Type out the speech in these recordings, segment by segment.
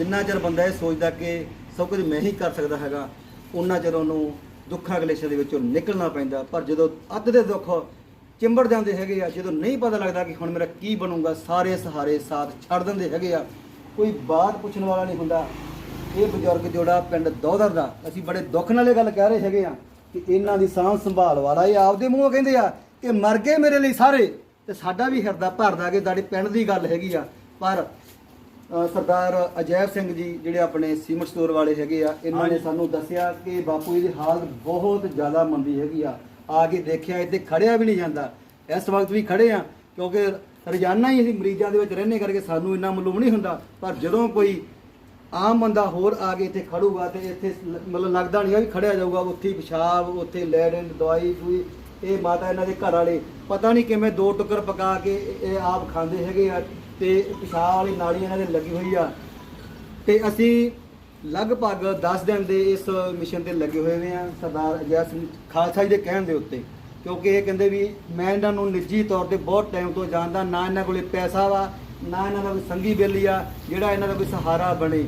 ਜਿੰਨਾ ਚਿਰ ਬੰਦਾ ਇਹ ਸੋਚਦਾ ਕਿ ਸਭ ਕੁਝ ਮੈਂ ਹੀ ਕਰ ਸਕਦਾ ਹੈਗਾ ਉਹਨਾਂ ਚਿਰ ਉਹਨੂੰ ਦੁੱਖਾਂ ਕਲੇਸ਼ਾਂ ਦੇ ਵਿੱਚੋਂ ਨਿਕਲਣਾ ਪੈਂਦਾ। ਪਰ ਜਦੋਂ ਅੱਧ ਦੇ ਦੁੱਖ ਚਿੰਬੜ ਜਾਂਦੇ ਹੈਗੇ ਆ, ਜਦੋਂ ਨਹੀਂ ਪਤਾ ਲੱਗਦਾ ਕਿ ਹੁਣ ਮੇਰਾ ਕੀ ਬਣੂਗਾ, ਸਾਰੇ ਸਹਾਰੇ ਸਾਥ ਛੱਡ ਦਿੰਦੇ ਹੈਗੇ ਆ, ਕੋਈ ਬਾਤ ਪੁੱਛਣ ਵਾਲਾ ਨਹੀਂ ਹੁੰਦਾ। ਇਹ ਬਜ਼ੁਰਗ ਜੋੜਾ ਪਿੰਡ ਦੋਦਰ ਦਾ, ਅਸੀਂ ਬੜੇ ਦੁੱਖ ਨਾਲ ਇਹ ਗੱਲ ਕਹਿ ਰਹੇ ਹੈਗੇ ਆ ਕਿ ਇਹਨਾਂ ਦੀ ਸਾਂਭ ਸੰਭਾਲ ਵਾਲਾ ਇਹ ਆਪਦੇ ਮੂੰਹੋਂ ਕਹਿੰਦੇ ਆ ਕਿ ਮਰ ਗਏ ਮੇਰੇ ਲਈ ਸਾਰੇ ਤੇ ਸਾਡਾ ਵੀ ਹਿਰਦਾ ਭਰਦਾ ਕਿ ਸਾਡੇ ਪਿੰਡ ਦੀ ਗੱਲ ਹੈਗੀ ਆ। ਪਰ ਸਰਦਾਰ ਅਜੈਬ ਸਿੰਘ ਜੀ ਜਿਹੜੇ ਆਪਣੇ ਸੀਮਟ ਸਟੋਰ ਵਾਲੇ ਹੈਗੇ ਆ ਇਹਨਾਂ ਨੇ ਸਾਨੂੰ ਦੱਸਿਆ ਕਿ ਬਾਪੂ ਜੀ ਦੀ ਹਾਲਤ ਬਹੁਤ ਜ਼ਿਆਦਾ ਮੰਦੀ ਹੈਗੀ ਆ। ਆ ਕੇ ਦੇਖਿਆ ਇੱਥੇ ਖੜਿਆ ਵੀ ਨਹੀਂ ਜਾਂਦਾ। ਇਸ ਵਕਤ ਵੀ ਖੜੇ ਆ ਕਿਉਂਕਿ ਰੋਜ਼ਾਨਾ ਹੀ ਅਸੀਂ ਮਰੀਜ਼ਾਂ ਦੇ ਵਿੱਚ ਰਹਿੰਦੇ ਕਰਕੇ ਸਾਨੂੰ ਇੰਨਾ ਮਾਲੂਮ ਨਹੀਂ ਹੁੰਦਾ। ਪਰ ਜਦੋਂ ਕੋਈ ਆਮ ਬੰਦਾ ਹੋਰ ਆ ਕੇ ਇੱਥੇ ਖੜੂਗਾ ਤੇ ਇੱਥੇ ਮਤਲਬ ਲੱਗਦਾ ਨਹੀਂ ਆ ਵੀ ਖੜਿਆ ਜਾਊਗਾ ਉੱਥੇ ਪਿਸ਼ਾਬ ਉੱਥੇ ਲੈਣ ਦਵਾਈ ਦੂਈ ਇਹ ਮਾਤਾ ਇਹਨਾਂ ਦੇ ਘਰ ਵਾਲੇ, ਪਤਾ ਨਹੀਂ ਕਿਵੇਂ ਦੋ ਟੁਕਰ ਪਕਾ ਕੇ ਇਹ- ਆਪ ਖਾਂਦੇ ਹੈਗੇ ਆ ਤੇ ਪਿਸ਼ਾਬ ਵਾਲੀ ਨਾਲੀ ਇਹਨਾਂ ਦੇ ਲੱਗੀ ਹੋਈ ਆ। ਤੇ ਅਸੀਂ ਲਗਭਗ 10 ਦਿਨ ਦੇ ਇਸ ਮਿਸ਼ਨ ਤੇ ਲੱਗੇ ਹੋਏ ਨੇ ਆ ਸਰਦਾਰ ਅਜੈ ਸਿੰਘ ਖਾਲਸਾ ਜੀ ਦੇ ਕਹਿਣ ਦੇ ਉੱਤੇ। ਕਿਉਂਕਿ ਇਹ ਕਹਿੰਦੇ ਵੀ ਮੈਂ ਇਹਨਾਂ ਨੂੰ ਨਿੱਜੀ ਤੌਰ ਤੇ ਬਹੁਤ ਟਾਈਮ ਤੋਂ ਜਾਣਦਾ, ਨਾ ਇਹਨਾਂ ਕੋਲੇ ਪੈਸਾ ਵਾ, ਨਾ ਇਹਨਾਂ ਦਾ ਕੋਈ ਸੰਗੀ ਬੇਲੀ ਆ, ਜਿਹੜਾ ਇਹਨਾਂ ਦਾ ਕੋਈ ਸਹਾਰਾ ਬਣੇ।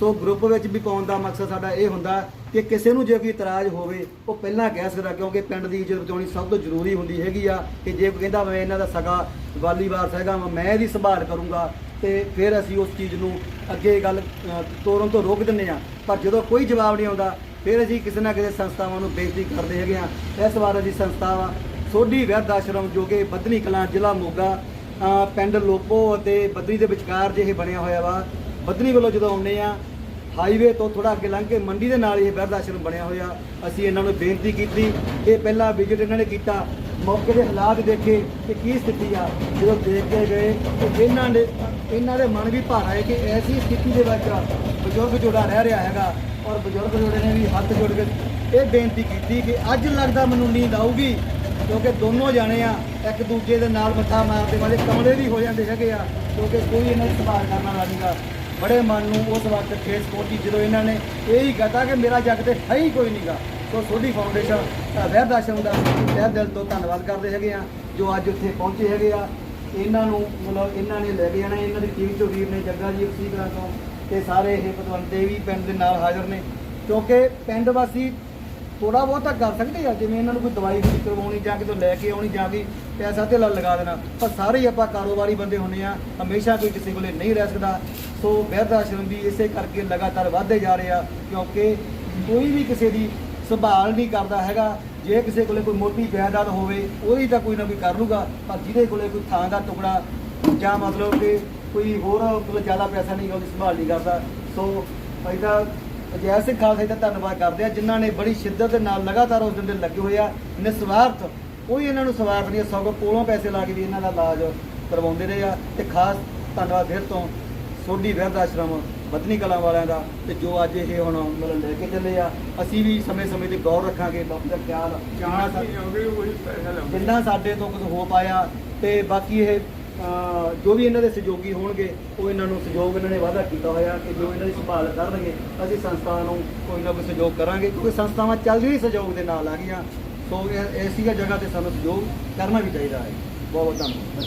ਸੋ ਗਰੁੱਪ ਵਿੱਚ ਵੀ ਪਾਉਣ ਦਾ ਮਕਸਦ ਸਾਡਾ ਇਹ ਹੁੰਦਾ ਕਿ ਕਿਸੇ ਨੂੰ ਜੇ ਕੋਈ ਇਤਰਾਜ਼ ਹੋਵੇ ਉਹ ਪਹਿਲਾਂ ਕਹਿ ਸਕਦਾ ਕਿਉਂਕਿ ਪਿੰਡ ਦੀ ਇੱਜ਼ਤ ਬਚਾਉਣੀ ਸਭ ਤੋਂ ਜ਼ਰੂਰੀ ਹੁੰਦੀ ਹੈਗੀ ਆ ਕਿ ਜੇ ਕੋਈ ਕਹਿੰਦਾ ਮੈਂ ਇਹਨਾਂ ਦਾ ਸਗਾ ਵਾਲੀਵਾਰ ਹੈਗਾ ਵਾਂ, ਮੈਂ ਇਹਦੀ ਸੰਭਾਲ ਕਰੂੰਗਾ ਤੇ ਫਿਰ ਅਸੀਂ ਉਸ ਚੀਜ਼ ਨੂੰ ਅੱਗੇ ਗੱਲ ਤੋਰਨ ਤੋਂ ਰੋਕ ਦਿੰਦੇ ਆ ਪਰ ਜਦੋਂ ਕੋਈ ਜਵਾਬ ਨਹੀਂ ਆਉਂਦਾ ਫਿਰ ਅਸੀਂ ਕਿਸੇ ਨਾ ਕਿਸੇ ਸੰਸਥਾਵਾਂ ਨੂੰ ਬੇਨਤੀ ਕਰਦੇ ਹੈਗੇ ਆ ਇਸ ਵਾਰ ਅਸੀਂ ਸੰਸਥਾਵਾਂ ਸੋਢੀ ਵਿਰਧ ਆਸ਼ਰਮ ਜੋ ਕਿ ਬੱਧਨੀ ਕਲਾਂ ਜ਼ਿਲ੍ਹਾ ਮੋਗਾ ਪਿੰਡ ਲੋਪੋ ਅਤੇ ਬੱਧਨੀ ਦੇ ਵਿਚਕਾਰ ਜੇ ਬਣਿਆ ਹੋਇਆ ਵਾ ਬੱਧਨੀ ਵੱਲੋਂ ਜਦੋਂ ਆਉਂਦੇ ਆ ਹਾਈਵੇ ਤੋਂ ਥੋੜਾ ਅੱਗੇ ਲੰਘ ਕੇ ਮੰਡੀ ਦੇ ਨਾਲ ਇਹ ਬਿਰਧ ਆਸ਼ਰਮ ਬਣਿਆ ਹੋਇਆ। ਅਸੀਂ ਇਹਨਾਂ ਨੂੰ ਬੇਨਤੀ ਕੀਤੀ। ਇਹ ਪਹਿਲਾ ਵਿਜ਼ਿਟ ਇਹਨਾਂ ਨੇ ਕੀਤਾ। ਮੌਕੇ ਦੇ ਹਾਲਾਤ ਦੇਖੇ ਕਿ ਕੀ ਸਥਿਤੀ ਆ। ਜਦੋਂ ਦੇਖ ਕੇ ਗਏ ਤੇ ਇਹਨਾਂ ਦੇ ਇਹਨਾਂ ਦੇ ਮਨ ਵੀ ਭਾਰਾ ਹੈ ਕਿ ਐਸੀ ਸਥਿਤੀ ਦੇ ਵਿੱਚ ਬਜ਼ੁਰਗ ਜੋੜਾ ਰਹਿ ਰਿਹਾ ਹੈਗਾ ਔਰ ਬਜ਼ੁਰਗ ਜੋੜੇ ਨੇ ਵੀ ਹੱਥ ਜੋੜ ਕੇ ਇਹ ਬੇਨਤੀ ਕੀਤੀ ਕਿ ਅੱਜ ਲੱਗਦਾ ਮੈਨੂੰ ਨੀਂਦ ਆਊਗੀ, ਕਿਉਂਕਿ ਦੋਨੋਂ ਜਾਣੇ ਆ, ਇੱਕ ਦੂਜੇ ਦੇ ਨਾਲ ਮੱਥਾ ਮਾਰਦੇ ਵਾਲੇ ਕਮਲੇ ਵੀ ਹੋ ਜਾਂਦੇ ਹੈਗੇ ਆ, ਕਿਉਂਕਿ ਕੋਈ ਇਹਨਾਂ ਦੀ ਸੰਭਾਲ ਕਰਨ ਵਾਲਾ ਨਹੀਂਗਾ ਬੜੇ ਮਨ ਨੂੰ ਉਸ ਵਕਤ ਠੇਸ ਪਹੁੰਚੀ ਜਦੋਂ ਇਹਨਾਂ ਨੇ ਇਹੀ ਹੀ ਕਹਤਾ ਕਿ ਮੇਰਾ ਜੱਗ ਤੇ ਹੈ ਹੀ ਕੋਈ ਨਹੀਂਗਾ ਸੋ ਸੋਢੀ ਫਾਊਂਡੇਸ਼ਨ ਦਾ ਵੈਦ ਆਸ਼ਰਮ ਦਾ ਤਹਿ ਦਿਲ ਤੋਂ ਧੰਨਵਾਦ ਕਰਦੇ ਹੈਗੇ ਆ, ਜੋ ਅੱਜ ਉੱਥੇ ਪਹੁੰਚੇ ਹੈਗੇ ਆ। ਇਹਨਾਂ ਨੂੰ ਮਤਲਬ ਇਹਨਾਂ ਨੇ ਲੈ ਕੇ ਜਾਣਾ, ਇਹਨਾਂ ਦੀ ਟੀਮ ਚੋਂ ਵੀਰ ਨੇ ਜੱਗਾ ਜੀ ਉਸੀ ਤਰ੍ਹਾਂ ਤੋਂ ਤੇ ਸਾਰੇ ਇਹ ਪਤਵੰਤੇ ਵੀ ਪਿੰਡ ਦੇ ਨਾਲ ਹਾਜ਼ਰ ਨੇ। ਕਿਉਂਕਿ ਪਿੰਡ ਵਾਸੀ ਥੋੜਾ ਬਹੁਤਾ ਕਰ ਸਕਦੇ ਆ, ਜਿਵੇਂ ਇਹਨਾਂ ਨੂੰ ਕੋਈ ਦਵਾਈ ਵੀ ਕਰਵਾਉਣੀ ਜਾਂ ਕਿਤੋਂ ਲੈ ਕੇ ਆਉਣੀ ਜਾਂ ਵੀ ਪੈਸਾ ਤੇ ਲਗਾ ਦੇਣਾ। ਪਰ ਸਾਰੇ ਹੀ ਆਪਾਂ ਕਾਰੋਬਾਰੀ ਬੰਦੇ ਹੁੰਦੇ ਆ, ਹਮੇਸ਼ਾ ਕੋਈ ਕਿਸੇ ਕੋਲੇ ਨਹੀਂ ਰਹਿ ਸਕਦਾ। ਸੋ ਬਿਰਧ ਆਸ਼ਰਮ ਵੀ ਇਸੇ ਕਰਕੇ ਲਗਾਤਾਰ ਵਧਦੇ ਜਾ ਰਹੇ ਆ, ਕਿਉਂਕਿ ਕੋਈ ਵੀ ਕਿਸੇ ਦੀ ਸੰਭਾਲ ਨਹੀਂ ਕਰਦਾ ਹੈਗਾ। ਜੇ ਕਿਸੇ ਕੋਲੇ ਕੋਈ ਮੋਟੀ ਜਾਇਦਾਦ ਹੋਵੇ, ਉਹਦੀ ਤਾਂ ਕੋਈ ਨਾ ਕੋਈ ਕਰ ਲੂਗਾ। ਪਰ ਜਿਹਦੇ ਕੋਲੇ ਕੋਈ ਥਾਂ ਦਾ ਟੁਕੜਾ ਜਾਂ ਮਤਲਬ ਕਿ ਕੋਈ ਹੋਰ ਮਤਲਬ ਜ਼ਿਆਦਾ ਪੈਸਾ ਨਹੀਂ, ਉਹਦੀ ਸੰਭਾਲ ਨਹੀਂ ਕਰਦਾ। ਸੋ ਅਸੀਂ ਤਾਂ ਅਜੈ ਸਿੰਘ ਖਾਲਸਾ ਜੀ ਦਾ ਧੰਨਵਾਦ ਕਰਦੇ ਆ, ਜਿਨ੍ਹਾਂ ਨੇ ਬੜੀ ਸ਼ਿੱਦਤ ਦੇ ਨਾਲ ਲਗਾਤਾਰ ਉਸ ਦਿਨ ਦੇ ਲੱਗੇ ਹੋਏ ਆ। ਨਿਸਵਾਰਥ ਕੋਈ ਇਹਨਾਂ ਨੂੰ ਸਵਾਰਥ ਨਹੀਂ ਸਗੋਂ ਕੋਲੋਂ ਪੈਸੇ ਲਾ ਕੇ ਵੀ ਇਹਨਾਂ ਦਾ ਇਲਾਜ ਕਰਵਾਉਂਦੇ ਰਹੇ ਆ। ਤੇ ਖਾਸ ਧੰਨਵਾਦ ਫਿਰ ਤੋਂ ਸੋਢੀ ਵਿਰਧ ਆਸ਼ਰਮ ਬਦਨੀ ਕਲਾਂ ਵਾਲਿਆਂ ਦਾ ਤੇ ਜੋ ਅੱਜ ਇਹ ਹੁਣ ਮਤਲਬ ਲੈ ਕੇ ਚੱਲੇ ਆ ਅਸੀਂ ਵੀ ਸਮੇਂ-ਸਮੇਂ ਤੇ ਗੌਰ ਰੱਖਾਂਗੇ ਬਾਪੂ ਦਾ ਖਿਆਲ ਜਿੰਨਾ ਸਾਡੇ ਤੋਂ ਕੁਝ ਹੋ ਪਾਇਆ ਤੇ ਬਾਕੀ ਇਹ ਜੋ ਵੀ ਇਹਨਾਂ ਦੇ ਸਹਿਯੋਗੀ ਹੋਣਗੇ ਉਹ ਇਹਨਾਂ ਨੂੰ ਸਹਿਯੋਗ ਇਹਨਾਂ ਨੇ ਵਾਅਦਾ ਕੀਤਾ ਹੋਇਆ ਕਿ ਜੋ ਇਹਨਾਂ ਦੀ ਸੰਭਾਲ ਕਰਨਗੇ ਅਸੀਂ ਸੰਸਥਾ ਨੂੰ ਕੋਈ ਨਾ ਕੋਈ ਸਹਿਯੋਗ ਕਰਾਂਗੇ ਕਿਉਂਕਿ ਸੰਸਥਾਵਾਂ ਚੱਲਦੀ ਹੀ ਸਹਿਯੋਗ ਦੇ ਨਾਲ ਆ ਗਈਆਂ। ਸੋ ਇਹ ਐਸੀ ਜਗ੍ਹਾ ਤੇ ਸਾਨੂੰ ਸਹਿਯੋਗ ਕਰਨਾ ਵੀ ਚਾਹੀਦਾ ਹੈ। ਬਹੁਤ ਬਹੁਤ ਧੰਨਵਾਦ।